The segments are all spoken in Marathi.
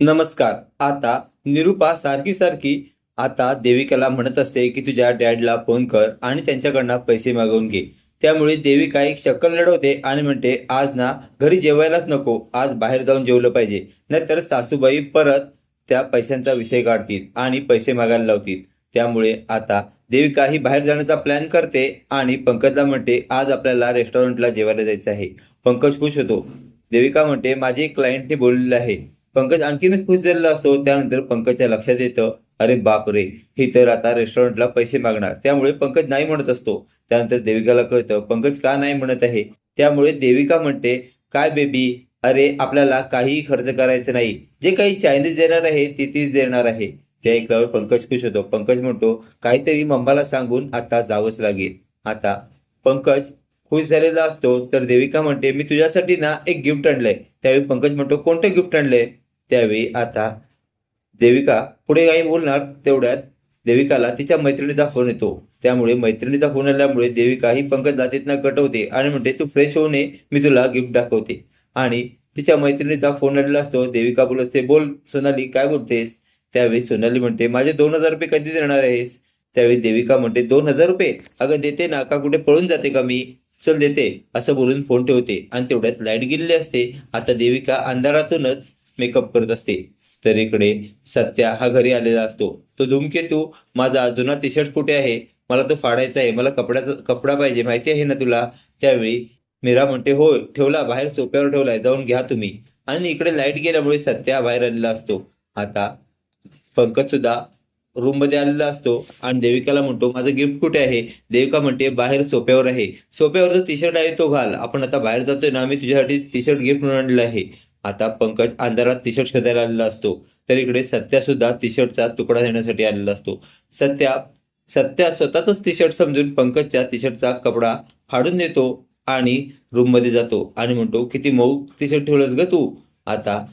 नमस्कार. आता निरुपा सारखी सारखी आता देविकाला म्हणत असते की तुझ्या डॅडला फोन कर आणि त्यांच्याकडनं पैसे मागवून घे. त्यामुळे देविका एक शक्कल लढवते आणि म्हणते आज ना घरी जेवायलाच नको आज बाहेर जाऊन जेवलं पाहिजे. नाहीतर सासूबाई परत त्या पैशांचा विषय काढतील आणि पैसे मागायला लावतील. त्यामुळे आता देविका ही बाहेर जाण्याचा प्लॅन करते आणि पंकजला म्हणते आज आपल्याला रेस्टॉरंटला जेवायला जायचं आहे. पंकज खुश होतो. देविका म्हणते माझे क्लायंटने बोललेलं आहे पंकज आणखीनच खुश झालेला असतो. त्यानंतर पंकजच्या लक्षात येतं अरे बाप रे ही तर आता रेस्टॉरंटला पैसे मागणार. त्यामुळे पंकज नाही म्हणत असतो. त्यानंतर देविकाला कळतं पंकज का नाही म्हणत आहे? त्यामुळे देविका म्हणते काय बेबी अरे आपल्याला काहीही खर्च करायचं नाही. जे काही चायनीज देणार आहे ते तीच देणार आहे. ते ऐकल्यावर पंकज खुश होतो. पंकज म्हणतो काहीतरी मम्माला सांगून आता जावंच लागेल. आता पंकज खुश झालेला असतो. तर देविका म्हणते मी तुझ्यासाठी ना एक गिफ्ट आणलंय. त्यावेळी पंकज म्हणतो कोणतं गिफ्ट आणलंय? त्यावेळी आता देविका पुढे काही बोलणार तेवढ्यात देविकाला तिच्या मैत्रिणीचा फोन येतो. त्यामुळे मैत्रिणीचा फोन आल्यामुळे देविका ही पंकजला तिथनं कटवते आणि म्हणते तू फ्रेश होऊ नये मी तुला गिफ्ट दाखवते. आणि तिच्या मैत्रिणीचा फोन आलेला असतो. देविका बोलत असते बोल सोनाली काय बोलतेस? त्यावेळी सोनाली म्हणते माझे दोन हजार रुपये कधी देणार आहेस? त्यावेळी देविका म्हणते दोन हजार रुपये? अगं देते ना का कुठे पळून जाते का मी? चल देते असं बोलून फोन ठेवते. आणि तेवढ्यात लाइट गेलेली असते. आता देविका अंधारातूनच मेकअप करत असते. तर इकडे सत्या हा घरी आलेला असतो. तो धूमकेतू माझा जुना टी शर्ट कुठे आहे? मला तो फाडायचा आहे. मला कपड्याचा कपडा पाहिजे. माहिती आहे ना तुला? त्यावेळी मीरा म्हणते हो ठेवला. बाहेर सोप्यावर ठेवलाय. जाऊन घ्या तुम्ही. आणि इकडे लाइट गेल्यामुळे सत्या बाहेर आलेला असतो. आता पंकज सुद्धा रूममध्ये आलेला असतो. आणि देविकाला म्हणतो माझं गिफ्ट कुठे आहे? देविका म्हणते बाहेर सोप्यावर आहे. सोप्यावर जो टी शर्ट आहे तो घाल. आपण आता बाहेर जातोय ना मी तुझ्यासाठी टी शर्ट गिफ्ट म्हणून आणलं आहे. आता पंकज अंधारात टी शर्ट शोधायला आलेला असतो. तर इकडे सत्या सुद्धा टी शर्टचा तुकडा देण्यासाठी आलेला असतो. सत्या सत्या स्वतःच टी शर्ट समजून पंकजच्या टी शर्टचा कपडा फाडून देतो आणि रूममध्ये जातो आणि म्हणतो किती मऊ टी शर्ट ठेवलंस ग तू? आता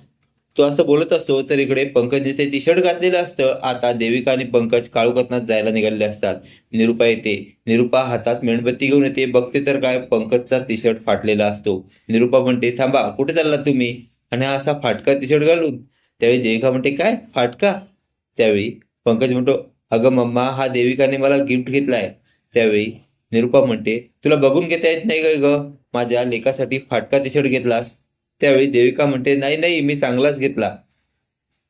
तो असं बोलत असतो तर इकडे पंकजने ते टी शर्ट घातलेलं असतं आता देविका आणि पंकज काळूकतनात जायला निघालेले असतात. निरुपा येते. निरुपा हातात मेणबत्ती घेऊन येते. बघते तर काय पंकजचा टी शर्ट फाटलेला असतो. निरुपा म्हणते थांबा कुठे चालला तुम्ही? आणि हा असा फाटका टी घालून त्यावेळी देविका म्हणते काय? फाटका? त्यावेळी पंकज म्हणतो अगं मम्मा हा देविकाने मला गिफ्ट घेतलाय. त्यावेळी निरुपा म्हणते तुला बघून घेता येत नाही ग माझ्या लेकासाठी फाटका तिशर्ट घेतलास. त्यावेळी देविका म्हणते नाही नाही मी चांगलाच घेतला.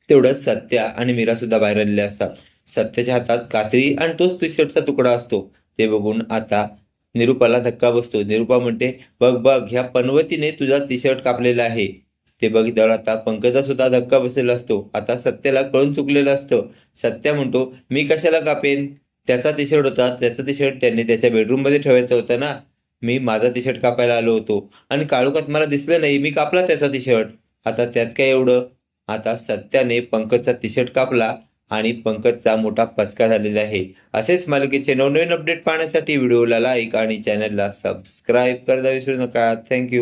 तेवढंच सत्या आणि मीरा सुद्धा बाहेर आलेले असतात. सत्याच्या हातात कात्री आणि तोच टी शर्टचा तुकडा असतो. ते बघून आता निरुपाला धक्का बसतो. निरुपा म्हणते बघ बघ ह्या पनवतीने तुझा टी शर्ट कापलेला आहे. ते बघितल्यावर आता पंकजा सुद्धा धक्का बसलेला असतो. आता सत्याला कळून चुकलेलं असतं. सत्या म्हणतो मी कशाला कापेन? त्याचा टी शर्ट होता. त्याचा टी शर्ट त्यांनी त्याच्या बेडरूममध्ये ठेवायचं होतं ना. मी माझा टी शर्ट कापायला आलो होतो. आणि काळोखात मला दिसलं नाही मी कापला त्याचा टी शर्ट आता त्यात काय एवढं? आता सत्याने पंकजचा टी शर्ट कापला आणि पंकजचा मोठा पचका झालेला आहे. असेच मालिकेचे नवनवीन अपडेट पाहण्यासाठी व्हिडिओला लाईक आणि चॅनलला सबस्क्राईब करायला विसरू नका. थँक्यू